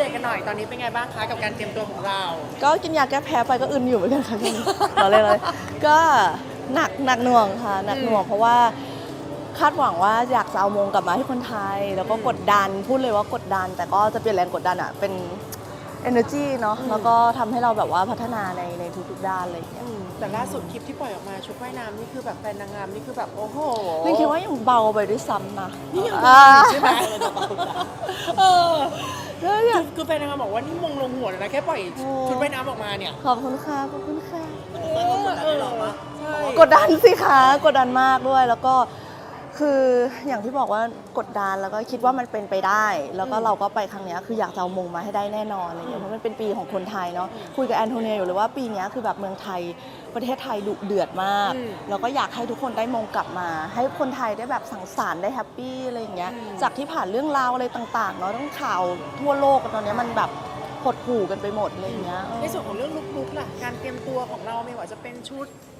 เดตกันหน่อยตอนนี้เป็นไงบ้างคะกับการเตรียมตัวของเรา ก็กินยาแก้แพ้ไปก็อึนอยู่เหมือนกันค่ะช่วงนี้เราเลยเลยก็หนักหนักหน่วงค่ะหนักหน่วงเพราะว่าคาดหวังว่าอยากจะเอามงกลับมาให้คนไทย แล้วก็กดดันพูดเลยว่ากดดัน แต่ก็จะเปลี่ยนแรงกดดันอะเป็น energy เนาะอืมแล้วก็ทำให้เราแบบว่าพัฒนาในในทุกๆด้านอะไรอย่างเงี้ยอืมแต่ล่าสุดคลิปที่ปล่อยออกมาชุดว่ายน้ำนี่คือแบบแฟนนางงามนี่คือแบบโอ้โหนี่คิดว่ายังเบาไปด้วยซ้ำนะนี่ยังอ่าเบาอยู่ใช่ไหม เออแล้วเนี่ยคือคือแฟนนางงามบอกว่านี่มงลงหัวเลยนะแค่ปล่อยโอ้ชุดว่ายน้ำออกมาเนี่ยขอบคุณค่ะขอบคุณค่ะ เออเออใช่กดดันสิคะกดดันมากด้วย แล้วก็ คืออย่างที่บอกว่ากดดันแล้วก็คิดว่ามันเป็นไปได้ แล้วก็เราก็ไปครั้งเนี้ยคืออยากจะเอามงมาให้ได้แน่นอนอะไรเงี้ยเพราะมันเป็นปีของคนไทยเนาะคุยกับแอนโทเนียอยู่เลยว่าปีเนี้ยคือแบบเมืองไทยประเทศไทยดุเดือดมาก แล้วก็อยากให้ทุกคนได้มงกลับมา ให้คนไทยได้แบบสังสรรค์ได้แฮปปี้อะไรอย่างเงี้ยจากที่ผ่านเรื่องราวอะไรต่างๆเนาะทั้งข่าวทั่วโลกตอนเนี้ยมันแบบหดหู่กันไปหมดอะไรอย่างเงี้ยในส่วนของเรื่องลุกๆล่ะการเตรียมตัวของเราไม่ว่าจะเป็นชุดอุ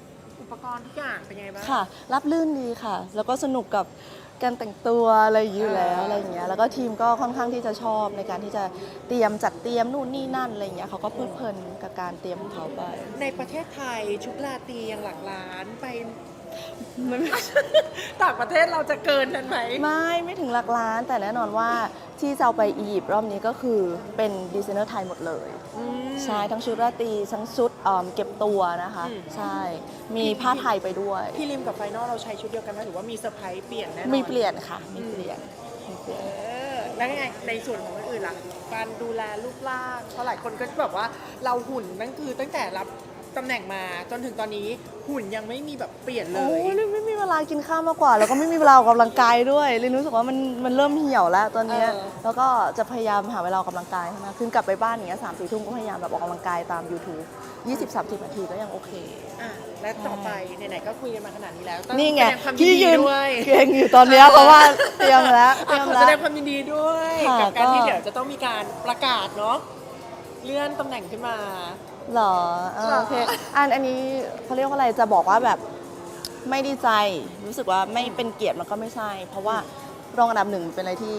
ปกรณ์ทุกอย่างเป็นไงบ้าง ค่ะ รับลื่นดีค่ะ แล้วก็สนุกกับการแต่งตัวอะไรอย่างนี้อยู่แล้วอ่าอะไรอย่างเงี้ย แล้วก็ทีมก็ค่อนข้างที่จะชอบในการที่จะเตรียมจัดเตรียมนู่นนี่นั่นอะไรอย่างเงี้ยเขาก็เพลิดเพลินกับการเตรียมของเขาไปในประเทศไทยชุดราตรียังหลักล้านไป มัน ต่างประเทศเราจะเกินนั้นไหม ไม่ไม่ถึงหลักล้านแต่แน่นอนว่าที่จะเอาไปอียิปต์รอบนี้ก็คือเป็นดีไซเนอร์ไทยหมดเลย อืม ใช่ทั้งชุดราตรีทั้งชุดเอิ่มเก็บตัวนะคะ อืม ใช่มีผ้าไทยไปด้วย พี่ริมกับไฟนอลเราใช้ชุดเดียวกันไหมหรือว่ามีเซอร์ไพรส์เปลี่ยนแน่นอนมีเปลี่ยนค่ะ มีเปลี่ยนมีเปลี่ยน เออแล้วยังไงในส่วนของคนอื่นล่ะ การดูแลรูปร่างเพราะหลายคนก็แบบว่าเราหุ่นนั่นคือตั้งแต่รับ ตำแหน่งมาจนถึงตอนนี้หุ่นยังไม่มีแบบเปลี่ยนเลโอ้ยยลินไม่มีเวลากินข้าวมากกว่า แล้วก็ไม่มีเวลาออกกำลังกายด้วยลินรู้สึกว่ามันมันเริ่มเหี่ยวแล้วตอนเนี้ยเออ แล้วก็จะพยายามหาเวลาออกกำลังกายให้มากขึ้นกลับไปบ้านอย่างเงี้ยสามสี่ทุ่มก็พยายามแบบออกกำลังกายตาม YouTube 20 30นาทีก็ยังโอเค อะและต่อไปไหนๆก็คุยกันมาขนาดนี้แล้วต้องนี่ไงแสดความยิที่นดียืนด้วยเก่งอยู่ตอนเนี้ยเพราะว่าเตรียมแล้วเตรีอะยมขอแล้แสวดงความยินดีด้วย ค่ะกับการก็ที่เดี๋ยวจะต้องมีการประกาศเนาะเลื่อนตำแหน่งขึ้นมา หรออ่าหรอโอเคอันอันนี้เขาเรียกว่าอะไรจะบอกว่าแบบไม่ดีใจ รู้สึกว่าไม่เป็นเกียรติมันก็ไม่ใช่ เพราะว่ารองอันดับหนึ่งเป็นอะไรที่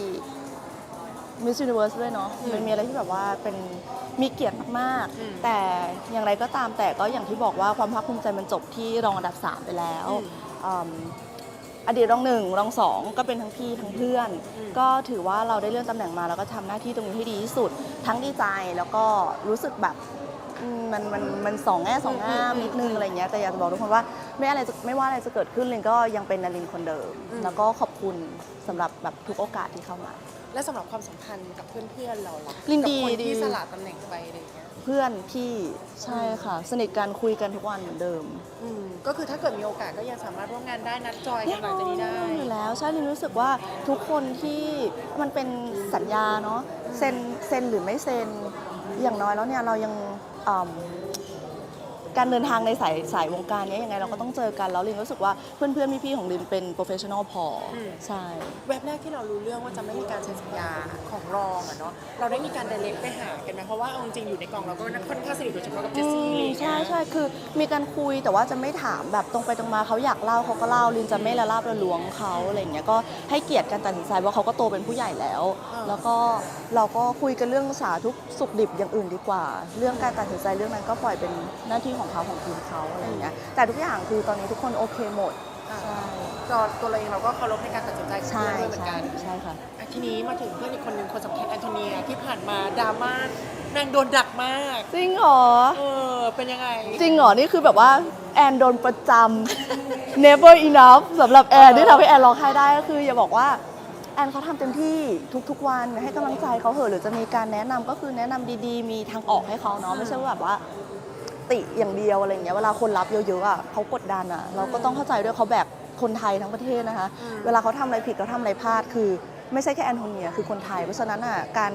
Miss Universe ด้วยเนาะอืมมันมีอะไรที่แบบว่าเป็นมีเกียรติมากอืมๆแต่อย่างไรก็ตามแต่ก็อย่างที่บอกว่าความภาคภูมิใจมันจบที่รองอันดับ 3 ไปแล้วอืมอืมอดีตรองหนึ่งรองสองก็เป็นทั้งพี่ทั้งเพื่อนอืมก็ถือว่าเราได้เลื่อนตำแหน่งมาแล้วก็ทำหน้าที่ตรงนี้ให้ดีที่สุด ทั้งดีใจแล้วก็รู้สึกแบบอื มมันมันมันสองแง่สองงามนิดนึงอะไรเงี้ยแต่อยากจะบอกทุกคนว่าไม่อะไรจะไม่ว่าอะไรจะเกิดขึ้นลินก็ยังเป็นนารินคนเดิมอืมแล้วก็ขอบคุณสำหรับแบบทุกโอกาสที่เข้ามา และสำหรับความสัมพันธ์กับเพื่อนๆเราล่ะลินกัดีคนดี ที่สละตำแหน่งไปอะไรอย่างเงี้ยเพื่อนพี่ใช่ค่ะ สนิทกันคุยกันทุกวันเหมือนเดิม อืมก็คือถ้าเกิดมีโอกาสก็ยังสามารถร่วมงานได้นัดจอยกันหลังจากนี้ได้ อยู่แล้วใช่ลินรู้สึกว่าทุกคนที่มันเป็นสัญญาเนาะเซ็นเซ็นหรือไม่เซ็น อย่างน้อยแล้วเนี่ยเรายังอืมการเดินทางในสายสายวงการเนี้ยยังไงเราก็ต้องเจอกันแล้วลินรู้สึกว่าเพื่อนเพื่อนๆพี่ๆของลินเป็นโปรเฟชชั่นอลพออมใช่เว็บแรกที่เรารู้เรื่องว่าจะไม่มีการเซ็นสัญญาของ รองอะเนาะเราได้มีการไดเรกไปหากันไหมเพราะว่าเอาจริงๆอยู่ในกองเราก็ค่อนข้างสนิทโดยเฉพาะกับเจสซี่อะไรอย่างเงี้ยใช่ใช่คือมีการคุยแต่ว่าจะไม่ถามแบบตรงไปตรงมาเขาอยากเล่าเขาก็เล่าลินจะไม่ละลาบละล้วงเขาอะไรอย่างเงี้ยก็ให้เกียรติการตัดสินใจว่าเขาก็โตเป็นผู้ใหญ่แล้ว อ่า แล้วก็เราก็คุยกันเรื่องสาทุกสุขดิบอย่างอื่นดีกว่า เรื่องการตัดสินใจเรื่องนั้นก็ปล่อยเป็นหน้าที่ของเขาของทีมเขาอะไรอย่างเงี้ยแต่ทุกอย่างคือตอนนี้ทุกคนโอเคหมดอะใช่ตัวตัวเราเองเราก็เคารพในการตัดสินใจของใช่เพื่อนด้วยเหมือนใช่กัน ใช่ค่ะอะ ทีนี้มาถึงเพื่อนอีกคนหนึ่งคนสำคัญแอนโทเนียที่ผ่านมาดราม่านางโดนดักมาก จริงเหรอ เออ เป็นยังไง จริงเหรอ นี่คือแบบว่า แอนโดนประจำ never enough สำหรับแอนที่ทำให้แอนร้องไห้ได้ก็คือ อย่าบอกว่า แอนเขาทำเต็มที่ทุกๆวันให้กำลังใจเขาเหอะหรือจะมีการแนะนำก็คือแนะนำดีๆ มีทางออกให้เขาเนาะไม่ใช่ว่าแบบว่า ติอย่างเดียวอะไรอย่างเงี้ยเวลาคนรับเยอะๆอะเขากดดันอะเราก็ต้องเข้าใจด้วยเขาแบกคนไทยทั้งประเทศนะคะอืมเวลาเขาทำอะไรผิดเขาทำอะไรพลาดคือ ไม่ใช่แค่แอนโทเนียคือคนไทย เพราะฉะนั้นอะการ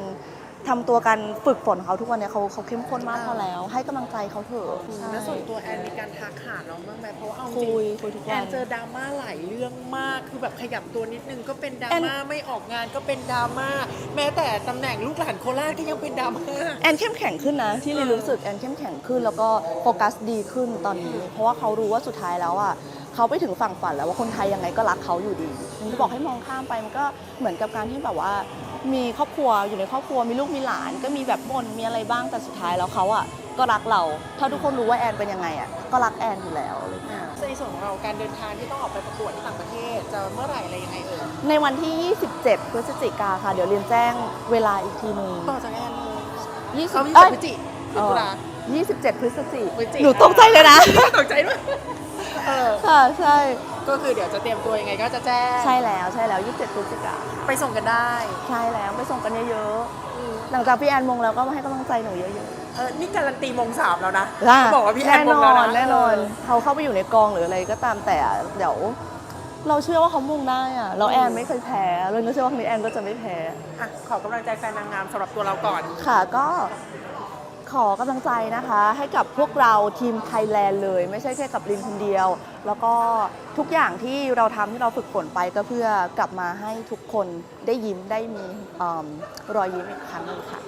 ทำตัวการฝึกฝนของเขาทุกวันเนี้เขาเขาเข้มข้นมากพอแล้ว ให้กำลังใจเขาเถอะใช่แล้วส่วนตัวแอนมีการทักหาน้องบ้างไหมเพราะว่าเอาจคุริงยคุยทุกแอวันนเจอดราม่าหลายเรื่องมาก คือแบบขยับตัวนิดนึงก็เป็นดราแอนม่าไม่ออกงานก็เป็นดราม่าแม้แต่ตำแหน่งลูกหลานโคราชก็ยังเป็นดราม่า แอนเข้มแข็งขึ้นนะที่ลินรู้สึกแอนเข้มแข็งขึ้น แล้วก็โฟกัสดีขึ้นตอนนี้ เพราะว่าเขารู้ว่าสุดท้ายแล้วอะ เขาไปถึงฝั่งฝันแล้วว่าคนไทยยังไงก็รักเขาอยู่ดีลินก็บอกให้มองข้ามไปมันก็เหมือนกับการที่แบบว่า มีครอบครัวอยู่ในครอบครัวมีลูกมีหลาน ก็มีแบบบ่นมีอะไรบ้างแต่สุดท้ายแล้วเขาอะก็รักเรา ถ้าทุกคนรู้ว่าแอนเป็นยังไงอะก็รักแอนอยู่แล้วอะไรอย่างเงี้ยในส่วนของเราการเดินทางที่ต้องออกไปประกวดที่ต่างประเทศจะเมื่อไหร่อะไรยังไงเอ่ยในวันที่ 27 พฤศจิกาค่ะ เดี๋ยวเรียนแจ้งเวลาอีกทีหนึงต่อจากแอนเลย20เขามีเอ้ยพฤศจิกตุลา27พฤศจิพฤศจิหนูตกใจเลยนะตกใจด้วย เออค่ะใช่ก็คือเดี๋ยวจะเตรียมตัวยังไงก็จะแจ้งใช่แล้วใช่แล้ว27พฤศจิกาไปส่งกันได้ใช่แล้วไปส่งกันเยอะอืมๆหลังจากพี่แอนมงแล้วก็มาให้กำลังใจหนูเยอะเออนี่การันตีมงสามแล้วนะๆค่ะเขาบอกว่าพี่แอนแน่มนงอแล้วนนะแน่นอนเออเขาเข้าไปอยู่ในกองหรืออะไรก็ตามแต่เดี๋ยว เราเชื่อว่าเขามงได้อะเราแอนไม่เคยแพ้เราก็เชื่อว่าครั้งนี้แอนก็จะไม่แพ้ อะขอกำลังใจแฟนนางงามสำหรับตัวเราก่อน ค่ะก็ ขอกำลังใจนะคะ ให้กับพวกเราทีมไทยแลนด์เลย ไม่ใช่แค่กับลินคนเดียว แล้วก็ทุกอย่างที่เราทำที่เราฝึกฝนไปก็เพื่อกลับมาให้ทุกคนได้ยิ้มได้มีอรอยยิ้มอีกครั้งหนึงค่ะ